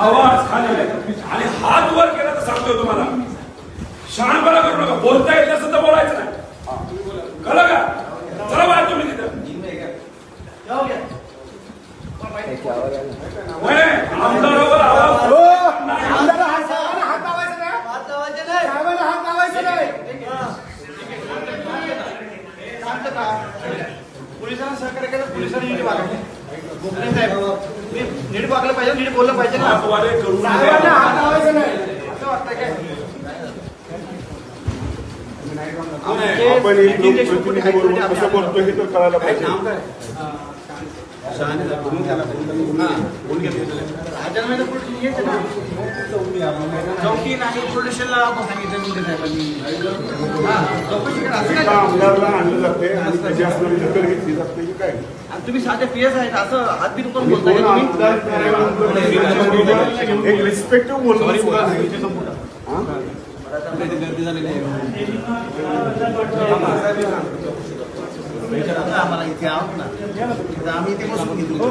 आवाज खाली आणि हात वर केला तर सांगतोय तुम्हाला. शहाणपणा करू नका. बोलता येत नसेल तर बोलायचं नाही. कळलं का? चला बाहेर तुम्ही तिथं. आमदारावर आवाज? पोलिसांना सहकार्य केलं पोलिसांनी नीट वागलं पाहिजे नीट बोललं पाहिजे ना. हातवारे करू साहेबांना हात लावायचा नाही. असं वाटतंय काय? आपण एक नितीन देशमुख कुठे आहेत? लोकप्रतिनिधी बरोबर कसं बोलतो हे तर कळायला पाहिजे. चौकी नाही पोलीस स्टेशनला सांगितलं हा, आमदारला आणलं जाते आणि त्याची असणारी दखल घेतली जात नाही की काय आणि तुम्ही साधे पीएस आहेत असं हात करून आणि बोलताय एक रिस्पेक्टिव्ह. हा? आम्हाला इथे आहोत ना. आम्ही इथे बसून घेतो